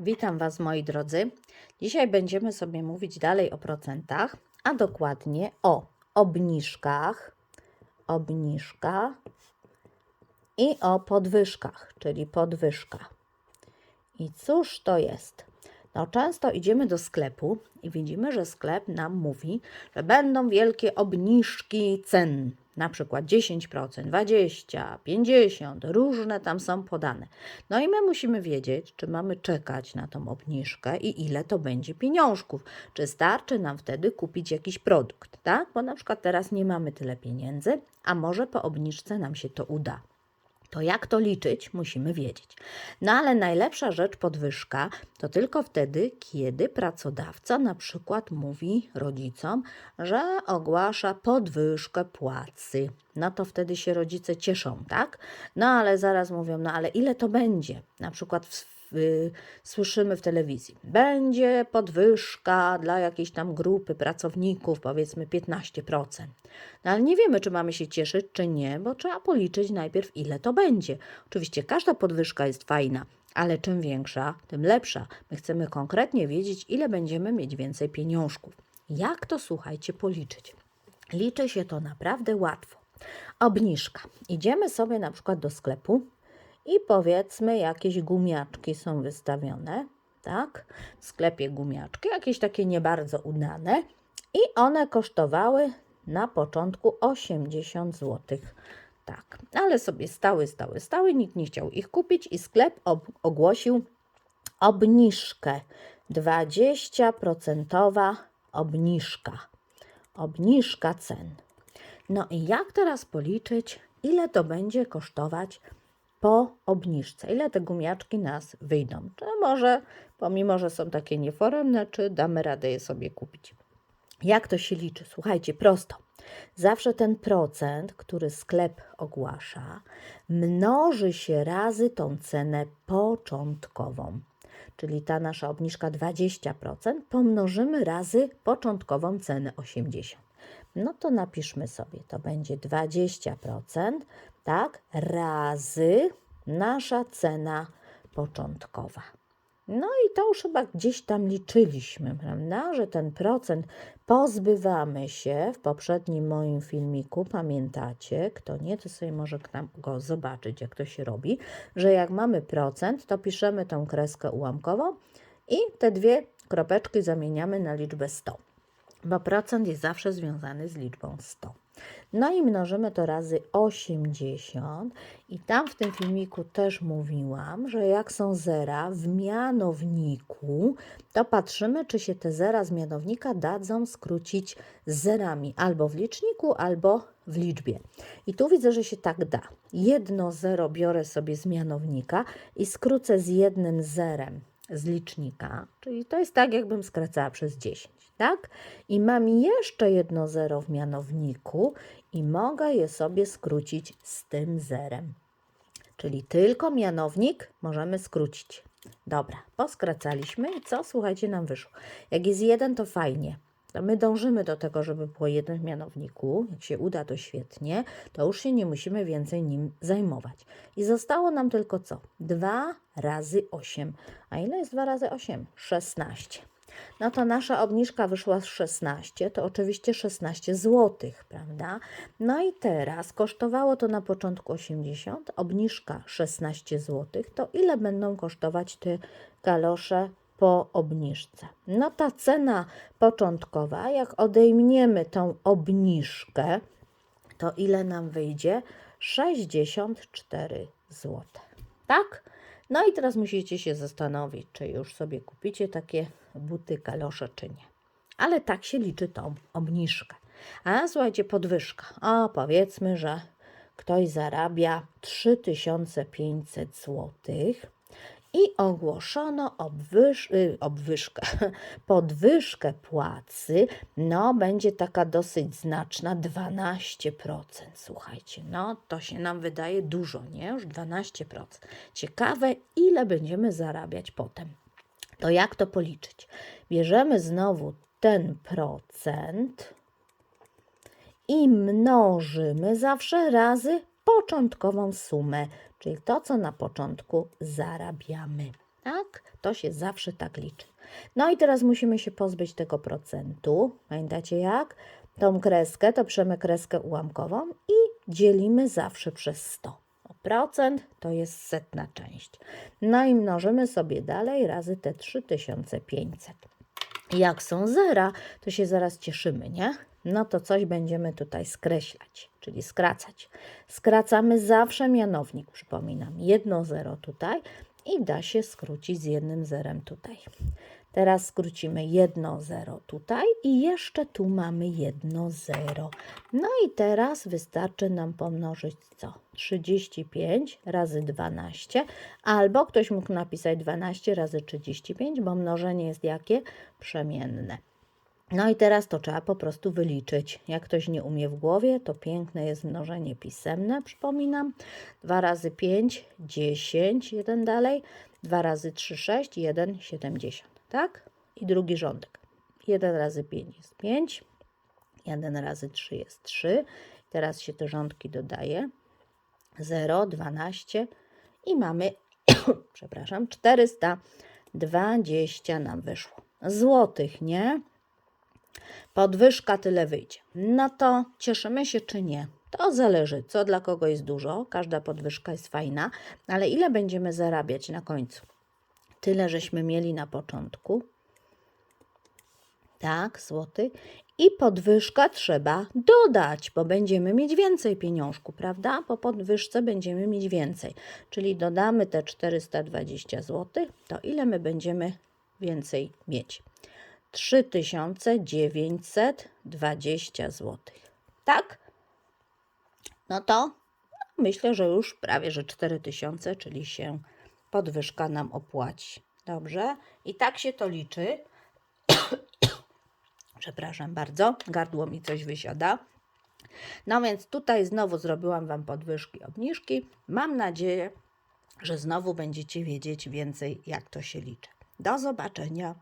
Witam Was moi drodzy. Dzisiaj będziemy sobie mówić dalej o procentach, a dokładnie o obniżkach, obniżka i o podwyżkach, czyli podwyżka. I cóż to jest? No, często idziemy do sklepu i widzimy, że sklep nam mówi, że będą wielkie obniżki cen, na przykład 10%, 20%, 50%, różne tam są podane. No i my musimy wiedzieć, czy mamy czekać na tą obniżkę i ile to będzie pieniążków. Czy starczy nam wtedy kupić jakiś produkt, tak? Bo na przykład teraz nie mamy tyle pieniędzy, a może po obniżce nam się to uda. To jak to liczyć, musimy wiedzieć. No ale najlepsza rzecz podwyżka to tylko wtedy, kiedy pracodawca na przykład mówi rodzicom, że ogłasza podwyżkę płacy. No to wtedy się rodzice cieszą, tak? No ale zaraz mówią, no ale ile to będzie? Na przykład w słyszymy w telewizji, będzie podwyżka dla jakiejś tam grupy pracowników, powiedzmy 15%. No ale nie wiemy, czy mamy się cieszyć, czy nie, bo trzeba policzyć najpierw, ile to będzie. Oczywiście każda podwyżka jest fajna, ale czym większa, tym lepsza. My chcemy konkretnie wiedzieć, ile będziemy mieć więcej pieniążków. Jak to, słuchajcie, policzyć? Liczy się to naprawdę łatwo. Obniżka. Idziemy sobie na przykład do sklepu i powiedzmy, jakieś gumiaczki są wystawione, tak? W sklepie gumiaczki, jakieś takie nie bardzo udane, i one kosztowały na początku 80 zł. Tak, ale sobie stały, stały, stały, nikt nie chciał ich kupić i sklep ogłosił obniżkę. 20% obniżka. Obniżka cen. No i jak teraz policzyć, ile to będzie kosztować po obniżce? Ile te gumiaczki nas wyjdą? Czy może, pomimo że są takie nieforemne, czy damy radę je sobie kupić? Jak to się liczy? Słuchajcie, prosto. Zawsze ten procent, który sklep ogłasza, mnoży się razy tą cenę początkową. Czyli ta nasza obniżka 20% pomnożymy razy początkową cenę 80%. No to napiszmy sobie, to będzie 20%, tak, razy nasza cena początkowa. No i to już chyba gdzieś tam liczyliśmy, prawda, że ten procent pozbywamy się w poprzednim moim filmiku, pamiętacie, kto nie, to sobie może go zobaczyć, jak to się robi, że jak mamy procent, to piszemy tą kreskę ułamkową i te dwie kropeczki zamieniamy na liczbę 100, bo procent jest zawsze związany z liczbą 100. No i mnożymy to razy 80 i tam w tym filmiku też mówiłam, że jak są zera w mianowniku, to patrzymy, czy się te zera z mianownika dadzą skrócić zerami albo w liczniku, albo w liczbie. I tu widzę, że się tak da. Jedno zero biorę sobie z mianownika i skrócę z jednym zerem z licznika, czyli to jest tak, jakbym skracała przez 10, tak? I mam jeszcze jedno zero w mianowniku i mogę je sobie skrócić z tym zerem. Czyli tylko mianownik możemy skrócić. Dobra, poskracaliśmy i co? Słuchajcie, nam wyszło. Jak jest jeden, to fajnie. My dążymy do tego, żeby było jeden w mianowniku. Jak się uda, to świetnie. To już się nie musimy więcej nim zajmować. I zostało nam tylko co? 2 razy 8. A ile jest 2 razy 8? 16. No to nasza obniżka wyszła z 16, to oczywiście 16 zł, prawda? No i teraz kosztowało to na początku 80, obniżka 16 zł, to ile będą kosztować te galosze po obniżce? No ta cena początkowa, jak odejmiemy tą obniżkę, to ile nam wyjdzie? 64 zł. Tak? No i teraz musicie się zastanowić, czy już sobie kupicie takie buty, kalosze, czy nie. Ale tak się liczy tą obniżkę. A słuchajcie, podwyżka. O, powiedzmy, że ktoś zarabia 3500 zł i ogłoszono obwyż, y, obwyżkę, podwyżkę płacy, no będzie taka dosyć znaczna, 12%. Słuchajcie, no to się nam wydaje dużo, nie? Już 12%. Ciekawe, ile będziemy zarabiać potem. To jak to policzyć? Bierzemy znowu ten procent i mnożymy zawsze razy początkową sumę, czyli to, co na początku zarabiamy. Tak? To się zawsze tak liczy. No i teraz musimy się pozbyć tego procentu. Pamiętacie jak? Tą kreskę, to przemy kreskę ułamkową i dzielimy zawsze przez 100. O Procent to jest setna część. No i mnożymy sobie dalej razy te 3500. Jak są zera, to się zaraz cieszymy, nie? No to coś będziemy tutaj skreślać, czyli skracać. Skracamy zawsze mianownik, przypominam, jedno zero tutaj i da się skrócić z jednym zerem tutaj. Teraz skrócimy jedno zero tutaj i jeszcze tu mamy jedno zero. No i teraz wystarczy nam pomnożyć co? 35 razy 12, albo ktoś mógł napisać 12 razy 35, bo mnożenie jest jakie? Przemienne. No i teraz to trzeba po prostu wyliczyć. Jak ktoś nie umie w głowie, to piękne jest mnożenie pisemne, przypominam. 2 razy 5, 10, jeden dalej. 2 razy 3, 6, 1, 70, tak? I drugi rządek. 1 razy 5 jest 5, 1 razy 3 jest 3. Teraz się te rządki dodaje. 0, 12 i mamy, przepraszam, 420 nam wyszło. Złotych, nie? podwyżka tyle wyjdzie. No to cieszymy się czy nie? To zależy, co dla kogo jest dużo. Każda podwyżka jest fajna, ale ile będziemy zarabiać na końcu? Tyle, żeśmy mieli na początku. Tak, złoty. I podwyżka trzeba dodać, bo będziemy mieć więcej pieniążku, prawda? Po podwyżce będziemy mieć więcej. Czyli dodamy te 420 zł, to ile my będziemy więcej mieć? 3920 zł. Tak? No to myślę, że już prawie że 4000, czyli się podwyżka nam opłaci. Dobrze? I tak się to liczy. Przepraszam bardzo, gardło mi coś wysiada. No więc tutaj znowu zrobiłam Wam podwyżki, obniżki. Mam nadzieję, że znowu będziecie wiedzieć więcej, jak to się liczy. Do zobaczenia.